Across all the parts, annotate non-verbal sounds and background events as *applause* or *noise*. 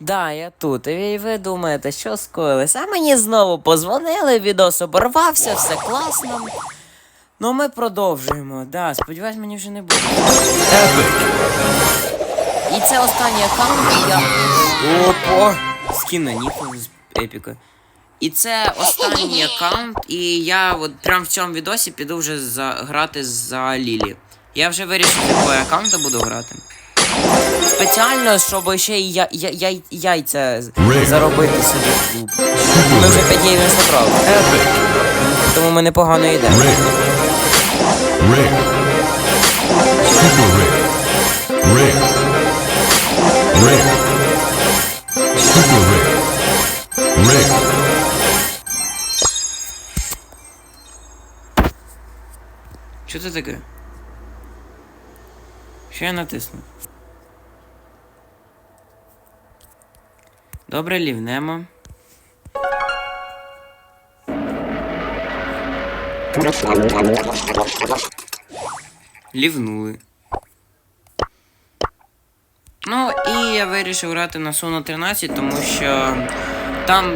Да, я тут. І ви думаєте, що скоїлось? А мені знову позвонили, відос оборвався, все класно. Ну ми продовжуємо. Да, сподіваюсь, мені вже не буде. І це останній аккаунт, і я. Опа! Скін на з епіка. І це останній аккаунт, і я от прям в цьому відосі піду вже за, грати за Лілі. Я вже вирішив, якого аккаунта буду грати. Спеціально, щоб ще й я, я, я, яйця заробити собі в клуб. Ми вже 5 євро забрали. Тому ми непогано йдемо. Що це таке? Що я натиснув? Добре, лівнемо. Лівнули. Ну, і я вирішив грати на Суно 13, тому що там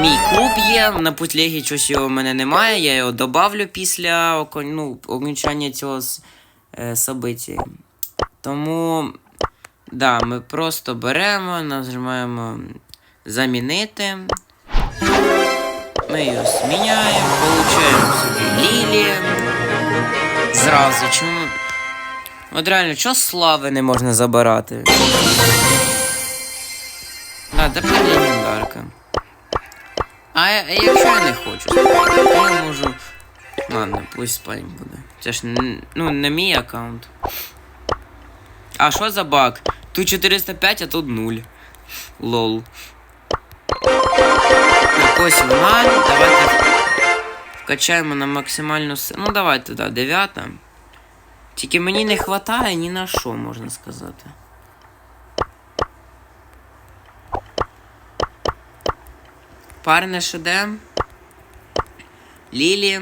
мій клуб є, на путлегі чогось його в мене немає, я його добавлю після ну, окончання цього е, собиті. Тому, да, ми просто беремо, нажимаємо замінити. Ми його зміняємо, получаємо Лілі. Зразу, чому? От реально, чого слави не можна забирати? Да, тепер легендарка. А якщо я не хочу, то я можу. Ладно, пусть спать буде. Це ж ну, не мій аккаунт. А що за баг? Тут 405, а тут 0. Лол. Так, ось вона. Давайте вкачаємо на максимальну силу. Ну давайте, да, дев'ята. Тільки мені не вистачає ні на що, можна сказати. Парне шедем. Лілі.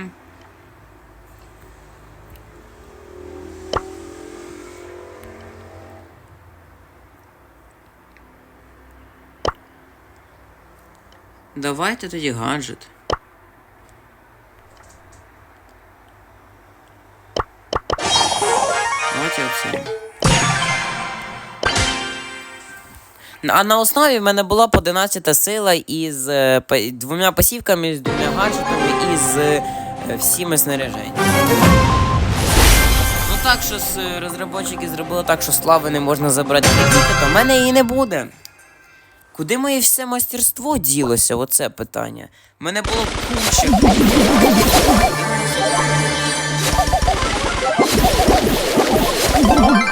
Давайте тоді гаджет. А на основі в мене була б 11 сила із е, па- двома пасівками, з двома гаджетами і з е, всіми снаряженнями. Ну так, що с- е, розробники зробили так, що слави не можна забрати в мене її не буде. Куди моє все мастерство ділося? Оце питання. Мене було куча.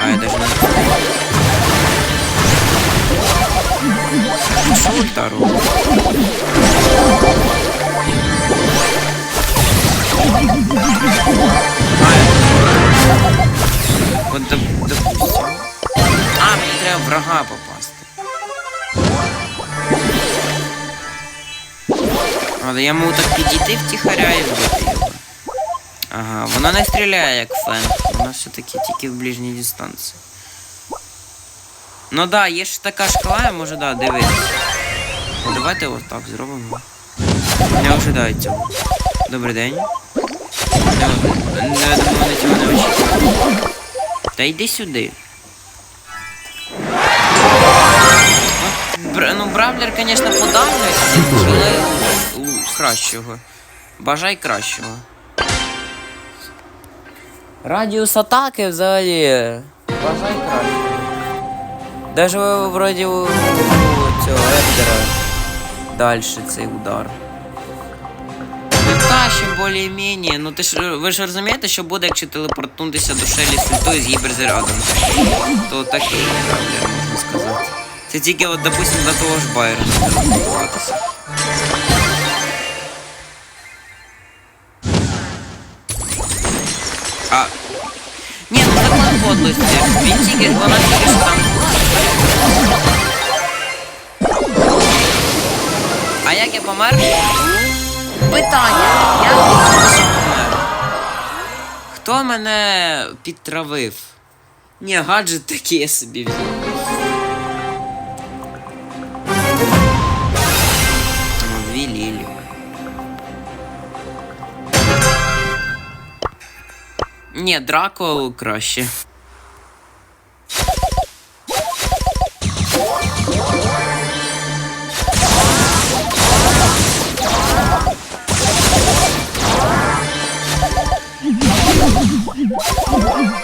А, я даже не Що ульта Але я можу так підійти втіхаря і вбити його. Ага, вона не стріляє як фен. Вона все-таки тільки в ближній дистанції. Ну да, є ж така шкала, я можу, да, дивитися. Ну, Давайте ось так зробимо. Не ожидаю цього. Добрий день. Не, не, я думаю, вони цього не очікують. Та йди сюди. Ну, бр, ну Бравлер, звісно, по дальності, але у, кращого. Бажай кращого. Радіус атаки взагалі. Бажай кращого. Даже вроді у, у цього Едгара дальше цей удар. Ну тащим більш-менш. Ну ти ж ви ж розумієте, що буде, якщо телепортнутися до Шелі з ультою з гіперзарядом. То такий правда, можна сказати. Це тільки от, допустим, до того ж Байрона. А. Ні, ну закон подлості. Він тільки, вона тільки що там. А як я помер? Питання. Я помер. Хто мене підтравив? Ні, гаджет такий я собі взяв. Ні, Драко краще.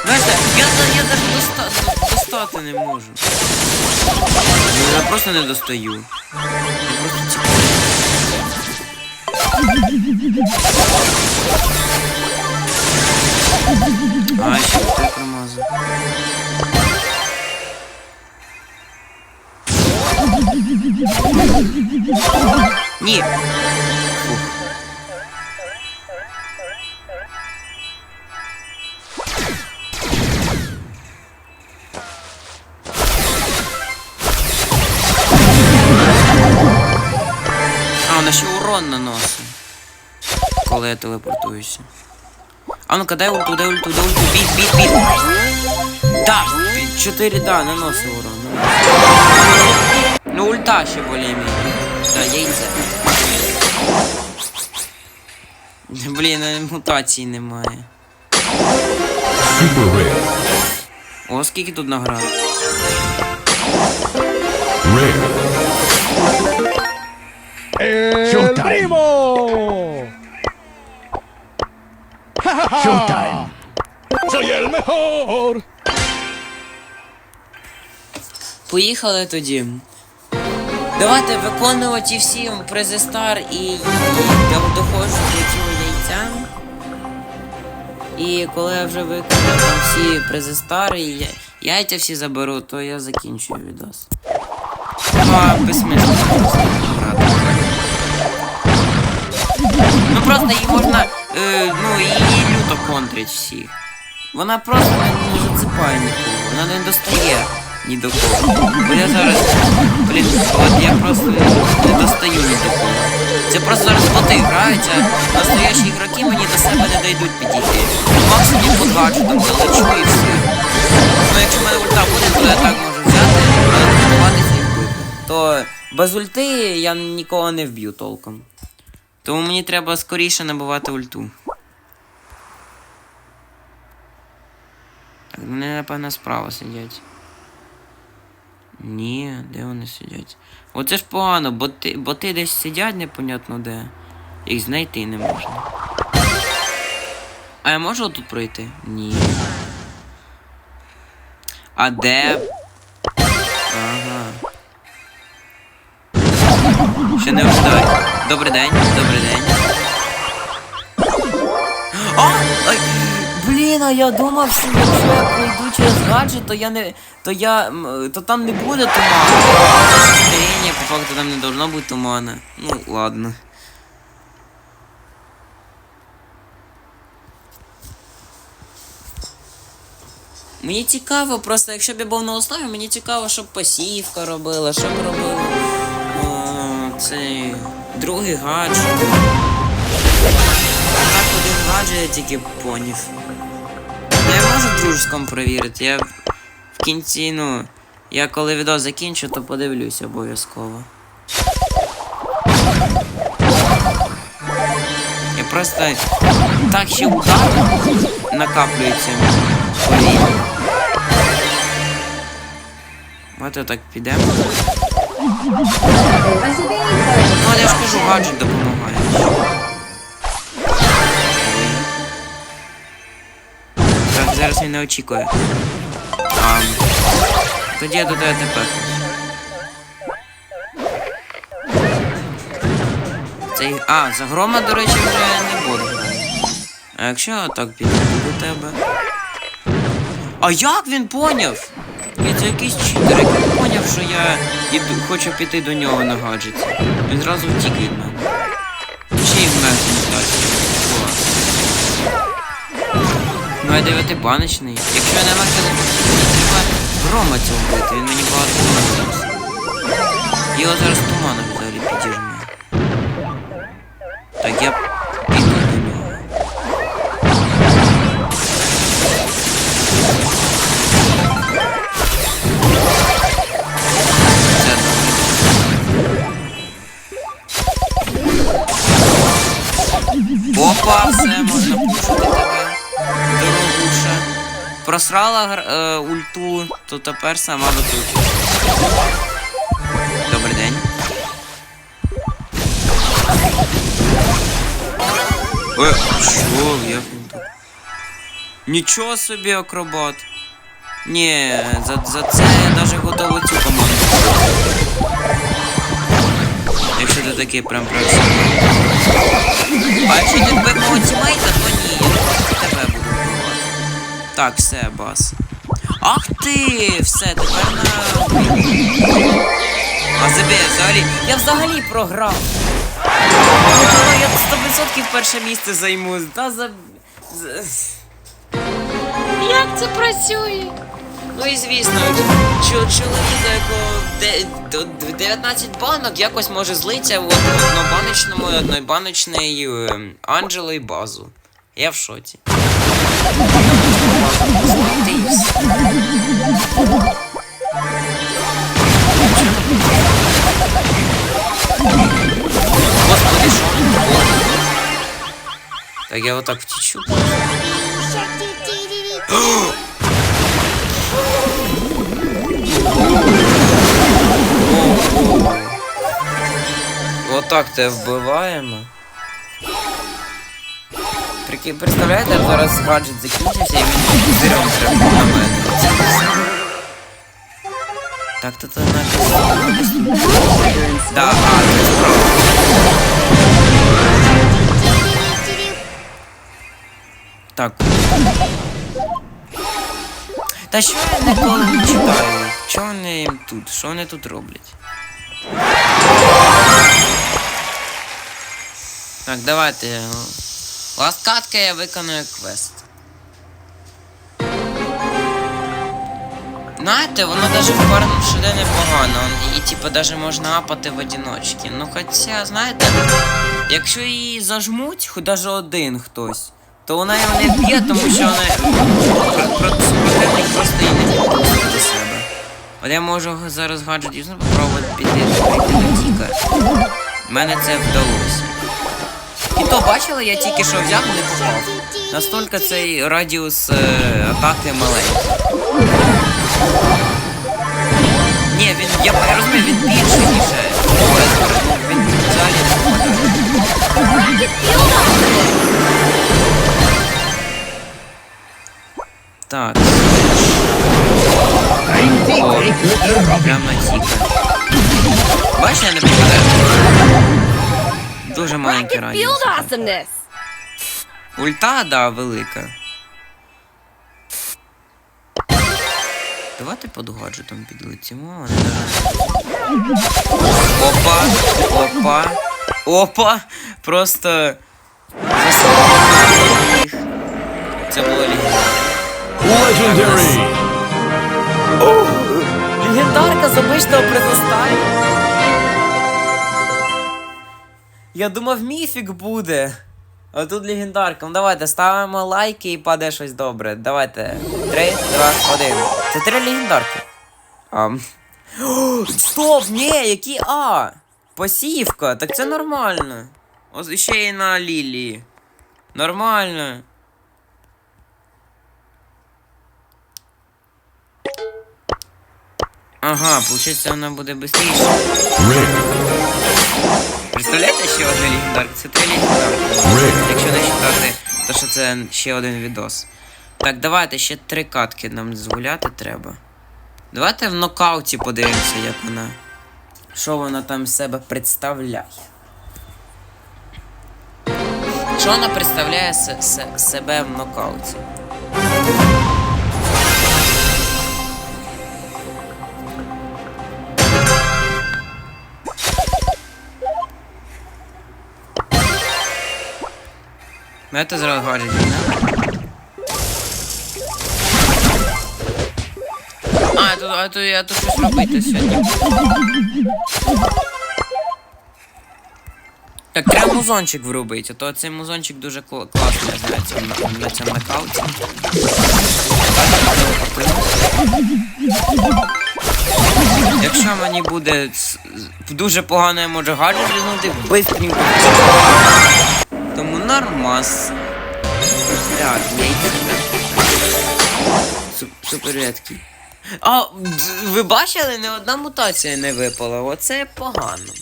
Я, я достати не можу. Я просто не достаю. Я просто ще ти промазав. Ні. А, вона ще урон наносить. Коли я телепортуюся. А ну-ка, дай ульту, дай ульту, дай ульту, біг, біг, біг. Да, 4, да, наносить урон. Ну ульта ще более-менее. Да, яйце. Блін, е, мутацій немає. Super rare. О, скільки тут наград. Rare. Primo. Showtime. Soy el mejor. Поїхали тоді. Давайте виконувати всі призи стар і, до- доходжу до цього яйця. І коли я вже виконую там всі призи стар і я- яйця всі заберу, то я закінчую відос. Ну, а безсмислено. Ну просто її можна, е, ну, її люто контрить всіх. Вона просто не, не зацепає нікого, вона не достає ні до кого. Бо я зараз, блін, от я просто не достаю ні до кого. Це просто зараз боти граються, настоящі ігроки мені до себе не дійдуть підійти. Максимум по гаджетам залечу і все. Ну якщо в мене ульта буде, то я так можу взяти, готуватися і вбити. То без ульти я нікого не вб'ю толком. Тому мені треба скоріше набувати ульту. Так, вони, напевно, справа сидять. Ні, де вони сидять? Оце ж погано, боти, боти десь сидять непонятно де. Їх знайти не можна. А я можу тут пройти? Ні. А де? Ага. Ще не вгадай. Добрий день, добрий день. А! Ай! Блін, а я думав, що якщо я пройду через гаджет, то я не. то я. то там не буде туману. Ні, по факту там не должно бути тумана. Ну, ладно. Мені цікаво, просто якщо б я був на основі, мені цікаво, щоб посівка робила, щоб робила о, цей другий гаджет. Так один гаджет я тільки поняв. Ну, Я можу дружеском перевірити. Я в кінці, ну. Я коли відео закінчу, то подивлюсь обов'язково. Я просто так ще удар накаплюється повільно. От так підемо. Ну, от я ж кажу, гаджет допомагає. Так, зараз він не очікує. А, тоді я до тебе тепер. Цей. А, за грома, до речі, вже не буду. А якщо так піду до тебе. А як він поняв? Ні, це якийсь читер, який поняв, що я іду, хочу піти до нього на гаджеті. Він зразу втік від мене. Ще й в Ну я дев'ятибаночний. Якщо я не маю телефон, треба грома цього вбити, він мені багато зараз. Його зараз туманом взагалі підіжме. Так я Опа, все, можна просрала е, ульту, то тепер сама викручує. Добрий день. Е, що? Він так? Нічого собі акробат. Ні, за, за це я навіть готовий цю команду. Якщо ти такий прям професіонал. Ти вбив мого тімейта, то ні, я тебе буду вбивати. Так, все, бас. Ах ти! Все, тепер на. А забій, взагалі. Я взагалі програв. Я думаю, 100% перше місце займу. Та за. Як це працює? Ну і звісно, чо- чоловік, якого до- 19 банок якось може злитися в однобаночному і однобаночний ем, Анджело і базу. Я в шоці. Господи, що? Так я отак втічу. *gasps* *gasps* *gasps* Отак те вбиваємо. Прики- Представляєте, зараз гаджет закінчився і він зіром треба на мене. Так, то це на Да, а, це справа. Так. Та що я ніколи не читаю? Що вони тут? Що вони тут роблять? Так, давайте. Ласт катка я виконую квест. Знаєте, воно даже в парному де непогано. І типу даже можна апати в одиночки. Ну хоча, знаєте, якщо її зажмуть, хоч даже один хтось, то вона його не б'є, тому що вона про- про- просто її не підпустить до себе. От я можу зараз гаджет дійсно попробувати піти до Тіка. Мене це вдалося. І то бачили, я тільки що взяв не попав. Настільки цей радіус е, атаки маленький. Ні, він, я, розумію, він більший, ніж е, він взагалі. Так. О, прям тіка. Бачиш, я не попадаю. Дуже маленький радіус. Ульта, да, велика. Давайте під гаджетом підлетімо. Опа, опа, опа! Просто... засипали їх. Це було легендарно. Legendary. Легендарка з обичного Я думав, міфік буде. А тут легендарка. Ну давайте ставимо лайки і паде щось добре. Давайте. Три, два, один. Це три легендарки. А. О, Стоп! Ні, які А! Посівка, так це нормально. Ось ще й на лілії. Нормально. Ага, получается вона буде швидше. Представляєте ще одне легендарка? Це три легендарки. Якщо не вважати, то що це ще один відос. Так, давайте ще три катки нам дозволяти треба. Давайте в нокауті подивимося, як вона. Що вона там з себе представляє. Що вона представляє се- се- себе в нокауті? Давайте зразу гаджет візьмемо. А, я тут, а тут, я тут щось робити сьогодні. Так, треба музончик врубити, а то цей музончик дуже кла- класний, я знаю, на, цьому нокауті. Якщо мені буде дуже погано, я можу гаджет візьмути бистренько. Тому нормас. Так, я йду. Супер рідкий. А, ви бачили, не одна мутація не випала. Оце погано.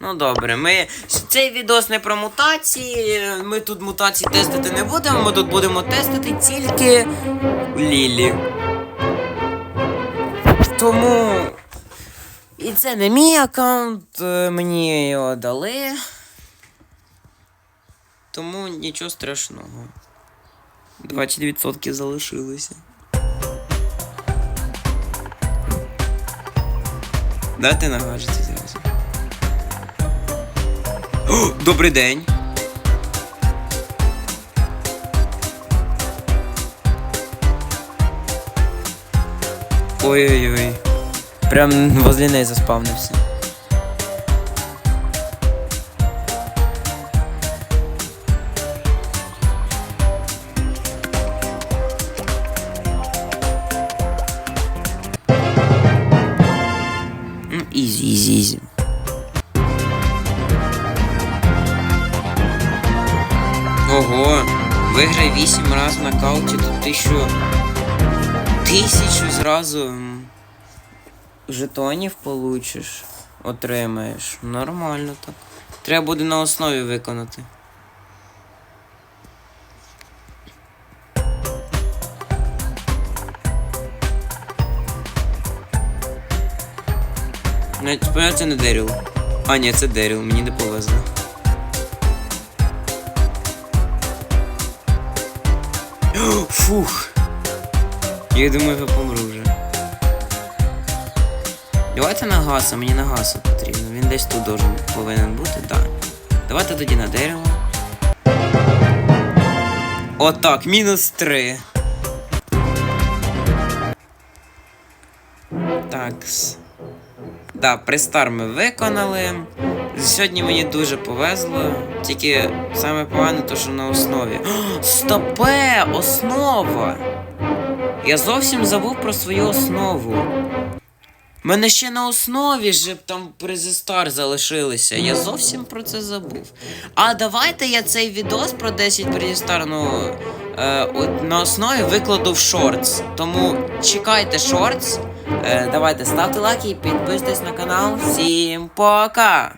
Ну добре, ми. Цей відос не про мутації. Ми тут мутації тестити не будемо, ми тут будемо тестити тільки Лілі. Тому. І це не мій аккаунт, е, мені його дали. Тому нічого страшного. 20% залишилося. Дайте на гаджеті зразу. О, добрий день. Ой-ой-ой. Прям возле неї заспавнився. М, Ізі, ізі, ізі. Ого, виграй 8 раз на кауті, то ти що? Тисячу зразу жетонів получиш, отримаєш. Нормально так. Треба буде на основі виконати. Тепер це не Деріл. А, ні, це Деріл, мені не повезло. Фух. Я думаю, я помру вже. Давайте на гаса, мені на гаса потрібно. Він десь тут должен повинен бути, так. Да. Давайте тоді на дерево. Отак, мінус 3. Такс. Да, пристар ми виконали. Сьогодні мені дуже повезло. Тільки саме погане, то що на основі. Стопе! Основа! Я зовсім забув про свою основу. Мене ще на основі ж там призистар залишилися. Я зовсім про це забув. А давайте я цей відос про 10 призистар, ну, е, на основі викладу в шортс. Тому чекайте шортс. Е, давайте ставте лайки і підписуйтесь на канал. Всім пока!